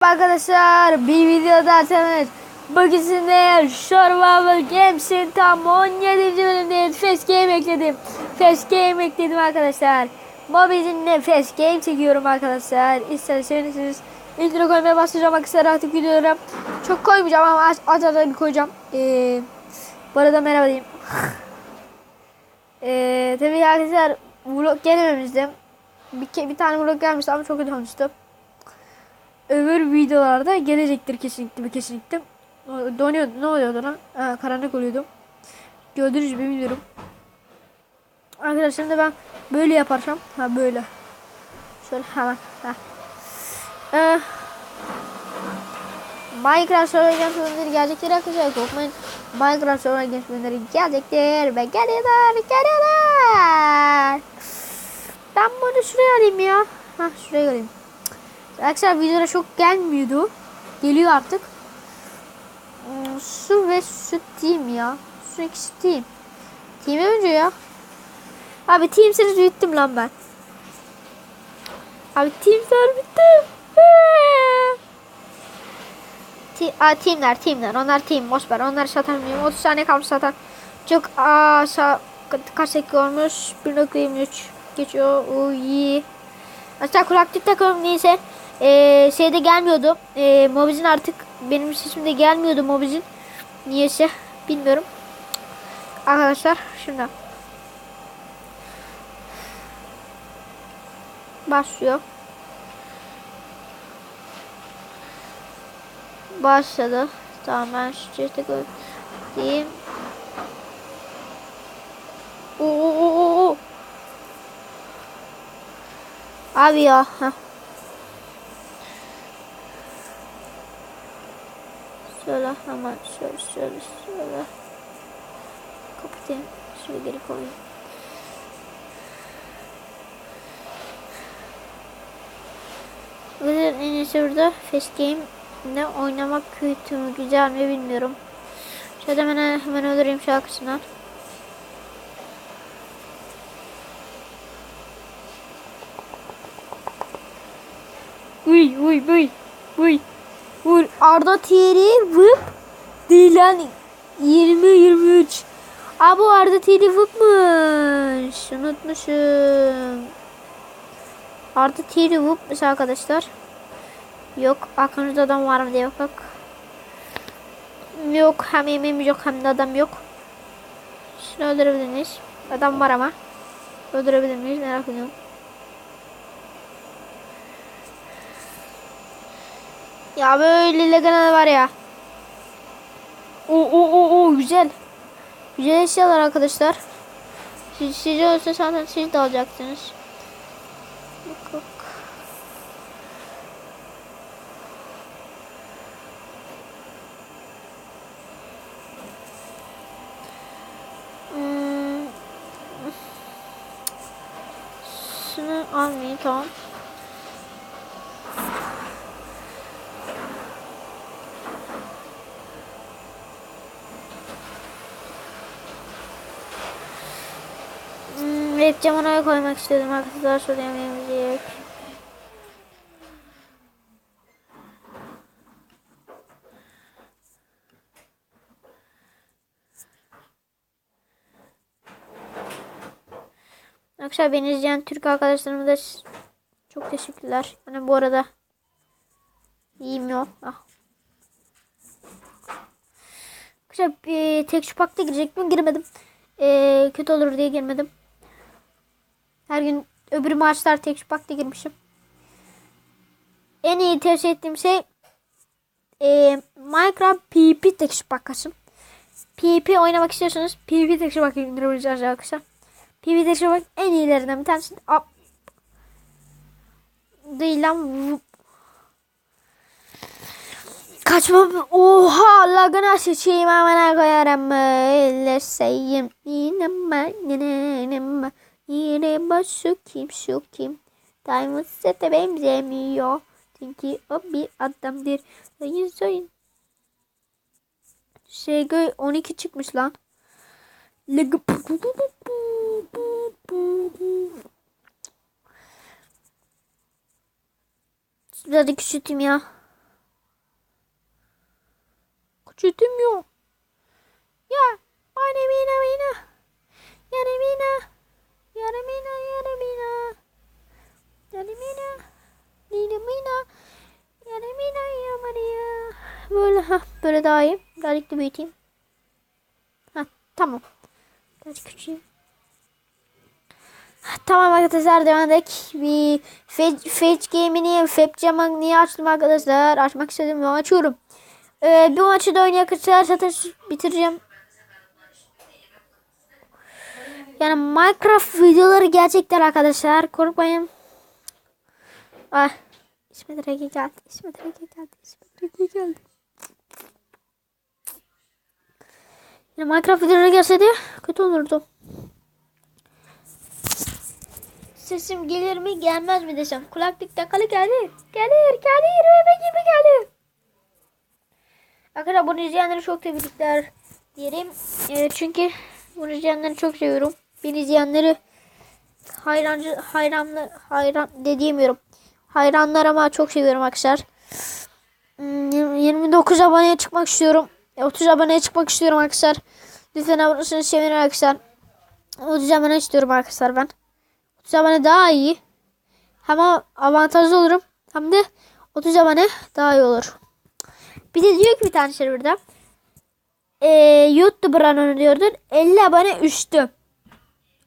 Arkadaşlar bir videoda tanış. Bugün sizinle Survival Games'in tam 17. bölümündeyiz. Fast Game ekledim. Fast Game ekledim arkadaşlar. Mobizinle Fast Game çekiyorum arkadaşlar. İsterseniz intro koymaya başlayacağım arkadaşlar artık gidiyorum. Çok koymayacağım ama az az, az bir koyacağım. Ee, bu arada merhaba diyeyim. ee, tabii arkadaşlar vlog gelememiştim. Bir, bir tane vlog gelmişti ama çok kötü olmuştu öbür videolarda gelecektir kesinlikle bir kesinlikle. Donuyor, ne oluyordu lan? Ha, karanlık oluyordu. Gördüğünüz gibi bilmiyorum. Arkadaşlar şimdi ben böyle yaparsam. Ha böyle. Şöyle hemen. Ha. Ee, Minecraft Survival Games bölümleri gelecektir arkadaşlar. Korkmayın. Minecraft Survival Games bölümleri gelecektir. Ve geliyorlar. Geliyorlar. Ben bunu şuraya alayım ya. Ha şuraya alayım. Arkadaşlar videoda çok gelmiyordu. Geliyor artık. Hmm, Su ve süt diyeyim ya. Su ikisi diyeyim. Team'e önce ya. Abi team seni büyüttüm lan ben. Abi team seni bittim. Ti Aa, teamler teamler onlar team boş ver onları satamıyorum 30 saniye kalmış zaten çok aa sa ka- kaç dakika olmuş 1.23 geçiyor uy Hatta kulaklık takıyorum neyse ee, şeyde gelmiyordu ee, Mobizin artık benim sesimde gelmiyordu Mobizin niyeyse bilmiyorum arkadaşlar şimdi başlıyor başladı. Tamam ben şu oo, oo, oo. Abi ya. Heh. Hemen şöyle şöyle şöyle. Kapatayım. Şöyle geri koyayım. Ve en iyisi burada Face Game ne oynamak kötü mü güzel mi bilmiyorum. Şöyle hemen, hemen öldüreyim şarkısından. Uy uy uy uy. Arda Tiri vıp Dilan 20 23. Aa bu Arda Tiri vıpmış. Unutmuşum. Arda Tiri vıpmış arkadaşlar. Yok aklınızda adam var mı diye bak. Yok hem yemeğim yok hem de adam yok. Şunu öldürebilir miyiz? Adam var ama. Öldürebilir miyiz merak ediyorum. Ya böyle legal var ya. O o o o güzel. Güzel eşyalar arkadaşlar. Siz, siz olsa zaten siz de alacaksınız. Bak. Hmm. Şunu almayayım tamam. Hmm, evet camına koymak istedim arkadaşlar. Şurada yemeğimizi yiyek. Arkadaşlar beni izleyen Türk arkadaşlarıma da çok teşekkürler. Yani bu arada iyiyim yok. Ah. Arkadaşlar e, tek şu pakta girecektim girmedim. E, kötü olur diye girmedim. Her gün öbür maçlar tek şu pakta girmişim. En iyi tavsiye ettiğim şey e, Minecraft PvP tek şu pakasım. PvP oynamak istiyorsanız PvP tek şu pakı indirebileceğiz arkadaşlar. PvP'de şu bak en iyilerinden bir tanesi. Ap. Değil lan. Kaçma. Oha lagına sıçayım amına koyarım. Öyle sayayım. Yine ben yine başı kim şu kim. Diamond sete benzemiyor. Çünkü o bir adamdır. Sayın sayın. Şey 12 çıkmış lan. Da küçülteyim ya. Çetim yok. Ya. Bana mina mina. Yana mina. Yana mina yana mina. Yana mina. Nina mina. Yana mina ya Maria. Böyle ha böyle daha iyi. Birazcık da büyüteyim. Ha tamam. Biraz küçüğüm. Tamam arkadaşlar devam edelim. Bir Fetch, Game'ini Fetch niye açtım arkadaşlar? Açmak istedim ve açıyorum. Ee, bir maçı da oynaya kadar zaten bitireceğim. Yani Minecraft videoları gerçekten arkadaşlar. Korkmayın. Ay. İsmet Rege geldi. İsmet Rege geldi. İsmet Rege geldi. Yani Minecraft videoları gelseydi kötü olurdu. Sesim gelir mi gelmez mi desem. Kulaklık takalı gelir. Gelir gelir bebe gibi gelir. Arkadaşlar bunu izleyenleri çok tebrikler diyelim. Ee, çünkü bunu izleyenleri çok seviyorum. Beni izleyenleri hayrancı hayranlı hayran dediğimiyorum. Hayranlarıma çok seviyorum arkadaşlar. Hmm, 29 aboneye çıkmak istiyorum. 30 aboneye çıkmak istiyorum arkadaşlar. Lütfen abone olursanız arkadaşlar. 30 abone istiyorum arkadaşlar ben. 30 abone daha iyi. Hem avantajlı olurum. Hem de 30 abone daha iyi olur. Bir de diyor ki bir tane serverda. Ee, YouTuber anonu diyordur. 50 abone üstü.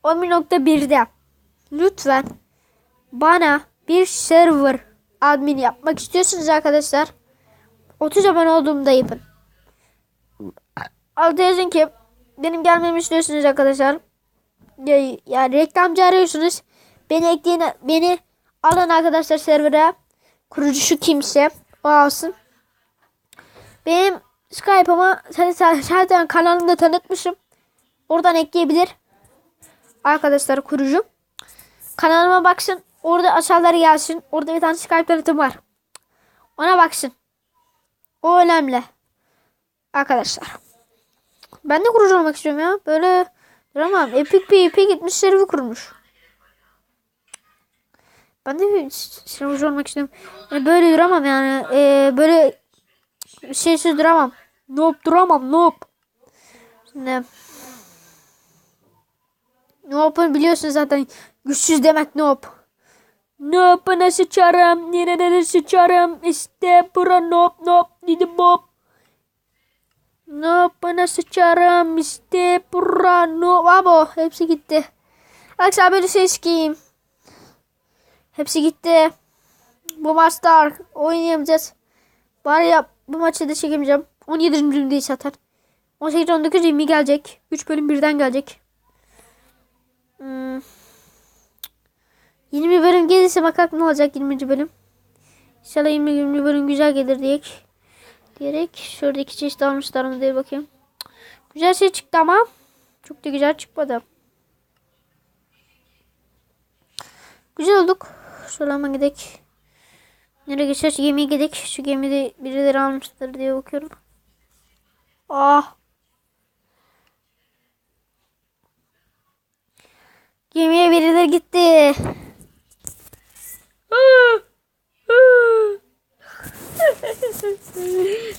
11.1'de. Lütfen bana bir server admin yapmak istiyorsunuz arkadaşlar. 30 abone olduğumda yapın. Altta yazın ki benim gelmemi istiyorsunuz arkadaşlar. Ya, yani reklamcı arıyorsunuz. Beni ekleyin, beni alın arkadaşlar server'a. Kurucu şu kimse. O alsın. Benim Skype'ıma zaten kanalımda tanıtmışım. Oradan ekleyebilir. Arkadaşlar kurucu. Kanalıma baksın. Orada aşağıları gelsin. Orada bir tane Skype tanıtım var. Ona baksın. O önemli. Arkadaşlar. Ben de kurucu olmak istiyorum ya. Böyle duramam. Epic bir Epic gitmiş server kurmuş. Ben de bir kurucu olmak istiyorum. Yani böyle duramam yani. Ee, böyle şeysiz duramam. Nope duramam nope. Şimdi Nope'u biliyorsun zaten. Güçsüz demek nope. Nope'ına sıçarım. Nerede de sıçarım. İşte bura nope nope. Dedi bob. Nope'ına sıçarım. İşte bura nope. Abo hepsi gitti. Arkadaşlar böyle şey sikeyim. Hepsi gitti. Bu maçta oynayamayacağız. Bari ya bu maçı da çekemeyeceğim. 17. bölümdeyiz zaten. 18, 19, 20 gelecek. 3 bölüm birden gelecek. Hmm. 20 bölüm gelirse bakalım ne olacak 20. bölüm. İnşallah 20, 20 bölüm güzel gelir. Diyerek şurada iki çeşit almışlar mı diye bakayım. Güzel şey çıktı ama çok da güzel çıkmadı. Güzel olduk. Şöyle hemen gidelim. Nereye geçer? Gemiye gidelim. Şu gemide birileri almışlar diye bakıyorum. Ah. Gemiye birileri gitti.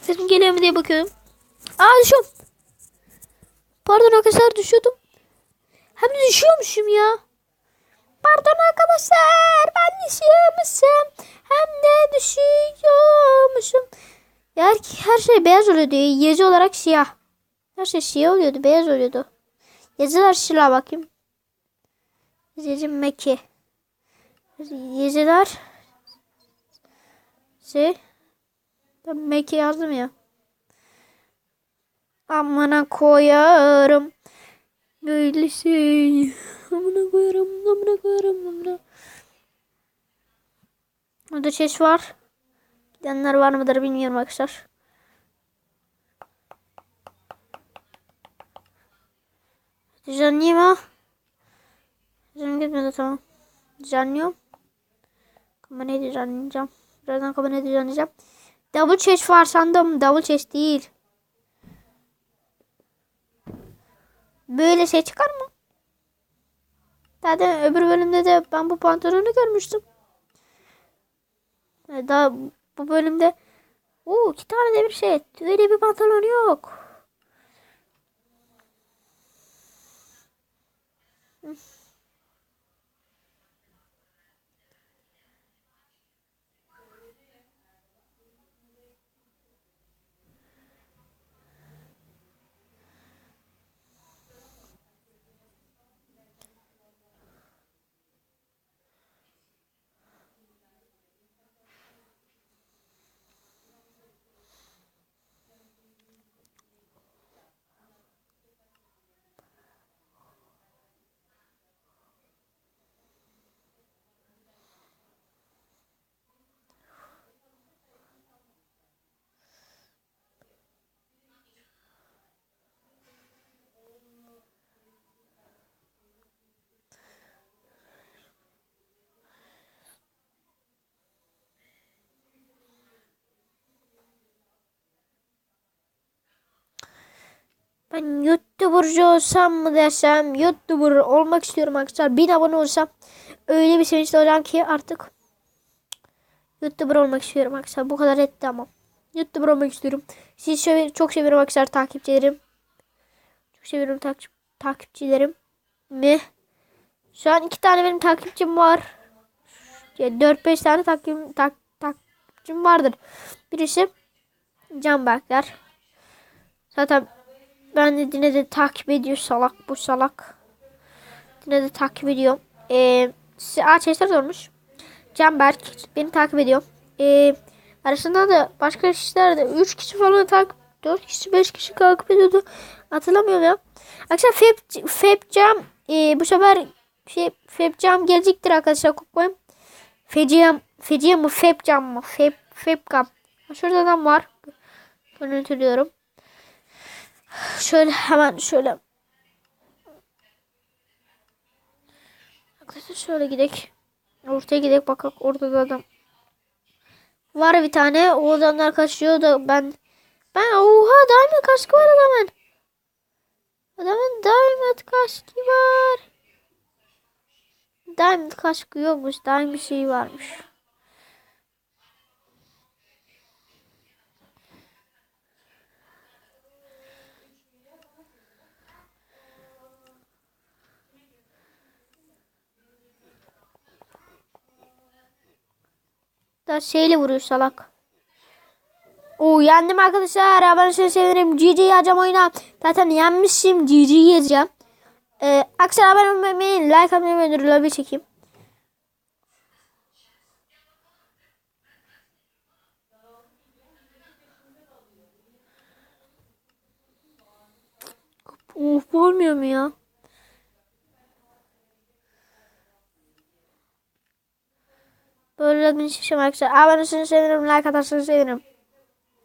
Sesim geliyor mu diye bakıyorum. Aa düşüyorum. Pardon arkadaşlar düşüyordum. Hem de düşüyormuşum ya. Pardon arkadaşlar ben düşüyormuşum. Hem de düşüyormuşum. Ya her, her şey beyaz oluyordu. Yazı olarak siyah. Her şey siyah oluyordu. Beyaz oluyordu. Yazılar silah bakayım. Yazı Meki. Yazılar şey ben Meki yazdım ya. Amına koyarım. Böyle şey. Amına koyarım. Amına koyarım. Amına. Burada chest var. Gidenler var mıdır bilmiyorum arkadaşlar. Düzenleyeyim gitmedi tamam. Düzenliyorum. Kamerayı düzenleyeceğim. Birazdan kamerayı düzenleyeceğim. Double chest var sandım. Double chest değil. Böyle şey çıkar mı? Zaten öbür bölümde de ben bu pantolonu görmüştüm. Daha bu bölümde Oo iki tane demir set. Öyle bir pantolon yok. Ben YouTuber'cı olsam mı desem YouTuber olmak istiyorum arkadaşlar. 1000 abone olsam öyle bir sevinçli olacağım ki artık YouTuber olmak istiyorum arkadaşlar. Bu kadar etti ama. YouTuber olmak istiyorum. Sizi sev- çok seviyorum arkadaşlar takipçilerim. Çok seviyorum takip takipçilerim. Mi? Şu an iki tane benim takipçim var. Ya 4-5 tane takip, tak, takipçim vardır. Birisi Can Berkler. Zaten ben de yine de takip ediyor salak bu salak. Yine de takip ediyorum. Ee, ağaç eser sormuş. Canberk beni takip ediyor. Ee, arasında da başka kişiler de 3 kişi falan takip 4 kişi 5 kişi takip ediyordu. Hatırlamıyorum ya. Arkadaşlar Feb, Febcam e, bu sefer Feb, Febcam gelecektir arkadaşlar kokmayın. Feciyam Feciyam mı Febcam mı Feb Febcam. Şurada adam var. Görüntülüyorum. Şöyle hemen şöyle. Arkadaşlar şöyle gidek. Ortaya gidek bakalım orada da adam. Var bir tane. O adamlar kaçıyor da ben ben oha diamond kaskı var adamın. Adamın diamond kaskı var. Diamond kaskı yokmuş. Diamond şeyi varmış. Da şeyle vuruyor salak. Oo yendim arkadaşlar. Ben seni severim. GG yazacağım oyuna. Zaten yenmişim. GG yazacağım. Ee, Aksel abone olmayı, like atmayı ve ödülleri çekeyim. Of olmuyor mu ya? Böyle gün şişem arkadaşlar. Abone olursanız sevinirim. Like atarsanız sevinirim.